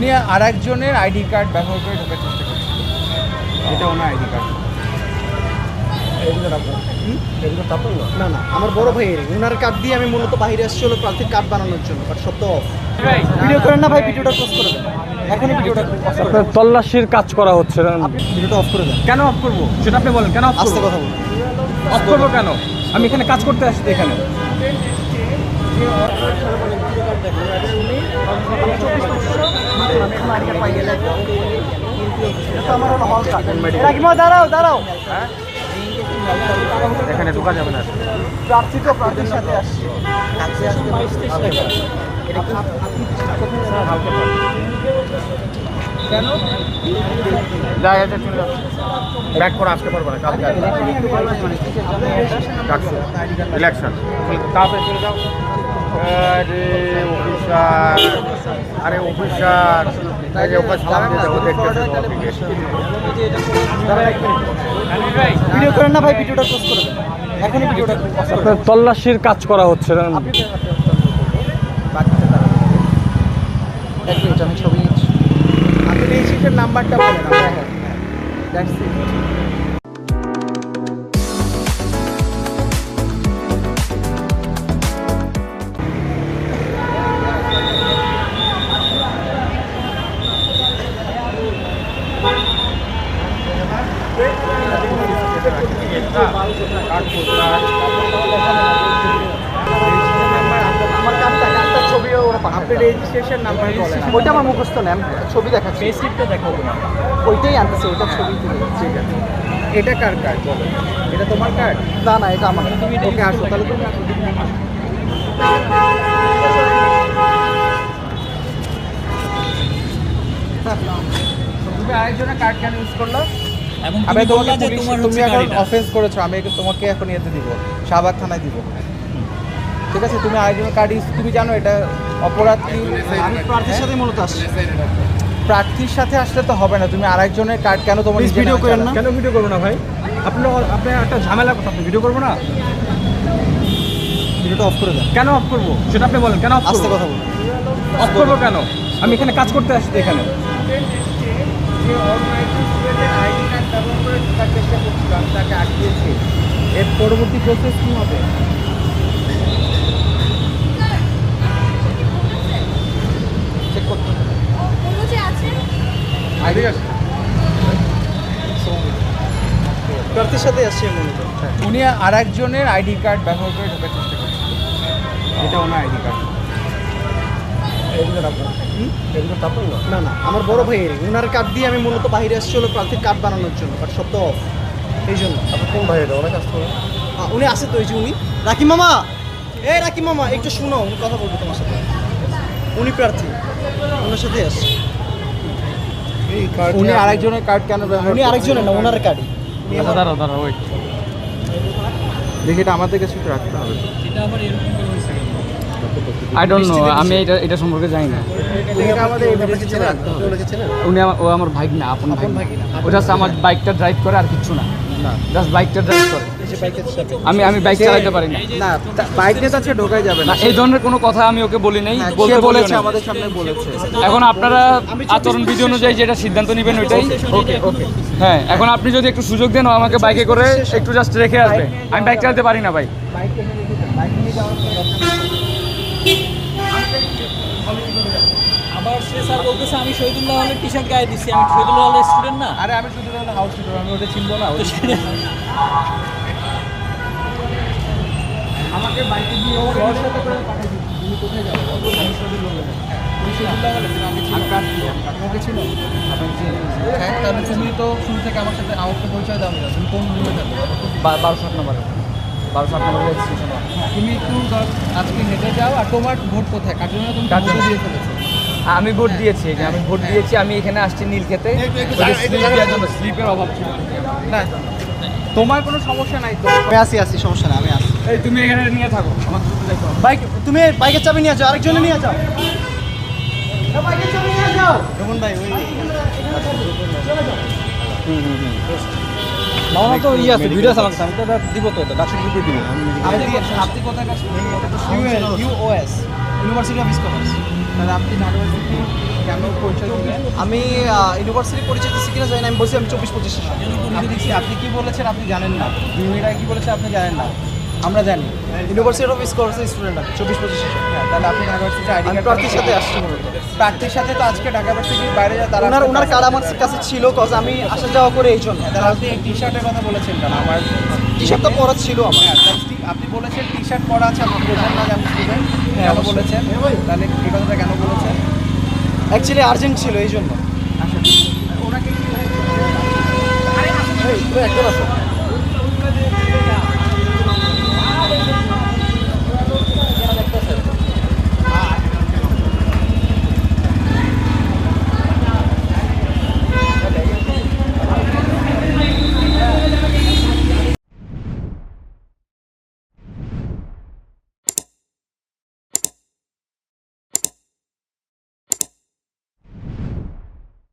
উনি আর একজনের ID card ব্যবহার করে ঢোকার চেষ্টা করছেন। এটা ওনার আইডি কার্ড। না না আমার বড় ভাইয়ের ওনার কার্ড দিয়ে আমি মূলত বাইরে আসছি হলো প্রার্থীর কার্ড বানানোর জন্য বাট সব তো ভিডিও করেন না ভাই ভিডিওটা ক্লোজ করে দেন। এখনই ভিডিওটা আপনার তল্লাশির কাজ করা হচ্ছে আপনি ভিডিওটা অফ করে দেন। কেন অফ করব? সেটা আপনি বলেন কেন অফ করব? কথা বলুন। অফ করব কেন? আমি এখানে কাজ করতে আসছি এখানে। দাঁড়াও দাঁড়াও এখানে ঢোকা যাবে না। প্রার্থী তো প্রার্থীর সাথে আসতে পারব না কালকে ইলেকশন তাড়াতাড়ি চলে যাও। আরে অফিসার আরে অফিসার ওকে সালাম দিয়ে যাব দেখতেছে তো ভিডিও করেন না ভাই ভিডিওটা ক্লোজ করে এখনই ভিডিওটা তল্লাশির কাজ করা হচ্ছে এক মিনিট আমি ছবি নিচ্ছি। আপনি এই নাম্বারটা বলেন আমরা দ্যাটস ইট রেজিস্ট্রেশন নাম্বার ওইটা আমার মুখস্থ নেন ছবি দেখাচ্ছি। দেখাবো ওইটাই আনতেছে ওইটা ছবি ঠিক আছে। এটা কার কার্ড বলো? এটা তোমার কার্ড? না না এটা আমার। ওকে আসো তাহলে তুমি আসো। তুমি আরেকজনের কার্ড কেন ইউজ করল? এবং আমি তুমি তোমাকে বললা যে তোমার তুমি এখন অফেন্স করেছ আমি তোমাকে এখন ইয়েতে দিব শাহবাগ থানায় দিব। ঠিক আছে তুমি আরেকজনের কার্ড তুমি জানো এটা অপরাধ কি? আমি প্রার্থীর সাথে মূলত আসছি। প্রার্থীর সাথে আসলে তো হবে না তুমি আরেকজনের কার্ড কেন তোমার নিজে করেন না। কেন ভিডিও করব না ভাই? আপনি আপনি একটা ঝামেলা কথা আপনি ভিডিও করব না? ভিডিওটা অফ করে দেন। কেন অফ করব? সেটা আপনি বলেন কেন অফ করব? কথা বলুন। অফ করব কেন? আমি এখানে কাজ করতে আসছি এখানে যে অলমাইটি স্টুডেন্টের আইডি কার্ড করে চেষ্টা করছিল আমি তাকে আটকিয়েছি এর পরবর্তী প্রসেস কী হবে? চেক করতে প্রার্থীর সাথে আসছি মূলত উনি আর একজনের আইডি কার্ড ব্যবহার করে ঢোকার চেষ্টা করছেন। এটা ওনার আইডি কার্ড না। না আমার বড় ভাইয়ের ওনার কার্ড দিয়ে আমি মূলত বাইরে আসছি হলো প্রার্থীর কার্ড বানানোর জন্য বাট সব তো অফ এই জন্য। কোন ভাই এটা? অনেক আসতে। আহ, উনি আছে তো এই যে উনি। রাকি মামা! এই রাকি মামা একটু শুনো উনি কথা বলব তোমার সাথে। উনি প্রার্থী। ওনার সাথে আসছে। উনি আরেকজনের কার্ড কেন উনি আরেকজনের না ওনার কার্ডই আচ্ছা দাঁড়াও দাঁড়াও ওয়েট দেখি এটা আমাদের কাছে একটু রাখতে হবে। এটা আবার এরকম করে? আই ডোন্ট নো আমি এটা এটা সম্পর্কে জানি না। উনি আমার ও আমার ভাই না আপন ভাই ও জাস্ট আমার বাইকটা ড্রাইভ করে আর কিছু না। জাস্ট বাইকটা ড্রাইভ করে। আমি আমি বাইক চালাতে পারি না। না বাইক নিয়ে তাছে ঢোকাই যাবে না। এই ধরনের কোনো কথা আমি ওকে বলি নাই হ্যাঁ, বলতে বলেছে আমাদের সামনে বলেছে। এখন আপনারা আচরণ বিধি অনুযায়ী যেটা সিদ্ধান্ত নেবেন ওইটাই। ওকে ওকে হ্যাঁ এখন আপনি যদি একটু সুযোগ দেন আমাকে বাইকে করে একটু জাস্ট রেখে আসবে। আমি বাইক চালাতে পারি না ভাই। আবার সে স্যার বলতেছে আমি শহীদুল্লাহ হলের টি শার্ট গায়ে দিচ্ছি আমি শহীদুল্লাহ হলের স্টুডেন্ট না? আরে আমি শুধু হাউস শুধু আমি ওটা চিনবো না আমাকে বাইকে দিয়ে তুমি কোথায় যাব? তুমি হ্যাঁ তুমি তো শুরু থেকে আমার সাথে আমাকে পরিচয় দাও তুমি কোন রুমে বারোশো নম্বরে। বারোশো আট নম্বরে তুমি একটু আজকে হেঁটে যাও আর তোমার ভোট কোথায়? কার্টুনে তুমি। ভোটও দিয়ে ফেলেছো। আমি ভোট দিয়েছি এখানে আমি ভোট দিয়েছি আমি এখানে আসছি নীল খেতে স্লিপের অভাব ছিল। না তোমার কোনো সমস্যা নাই তো? আমি আসি আসি সমস্যা না আমি আসি এই তুমি এখানে নিয়ে থাকো আমার। বাইক তুমি বাইকের চাবি নিয়ে যাও আরেকজনে নিয়ে যাও। বাইকের চাবি নিয়ে যাও। রমন ভাই ওই না না তো ইয়ে আছে ভিডিও আছে আমার আমি তো এটা দিব তো এটা ডাকসু গ্রুপে দিব। আপনি কোথায় কাজ ইউওএস ইউনিভার্সিটি অফ কমার্স তাহলে আপনি ঢাকা আমি ইউনিভার্সিটি পরিচয় দিচ্ছি কিনা জানি না, আমি বলছি আমি চব্বিশ পঁচিশ আপনি কি আপনি কি বলেছেন আপনি জানেন না? কি বলেছেন আপনি জানেন না? আমরা জানি। ইউনিভার্সিটি অফ স্কলার্সের স্টুডেন্ট আমি চব্বিশ পঁচিশ হ্যাঁ তাহলে আপনি ঢাকা ইউনিভার্সিটি আইডি আমি প্রার্থীর সাথে আসছি মূলত। প্রার্থীর সাথে তো আজকে ঢাকা ইউনিভার্সিটির বাইরে যা তারা ওনার ওনার কার্ড আমার কাছে ছিল কজ আমি আসা যাওয়া করে এই জন্য। তাহলে আপনি টি শার্টের কথা বলেছেন কেন? আমার টি শার্ট তো পরা ছিল আমার। হ্যাঁ আপনি বলেছেন টি শার্ট পরা আছে আপনি বোঝেন না যে আমি স্টুডেন্ট হ্যাঁ, কেন। বলেছেন? তাহলে এই কথাটা কেন বলেছেন? অ্যাকচুয়ালি আর্জেন্ট ছিল এই জন্য। আসলে ওনাকে কি একজন আছে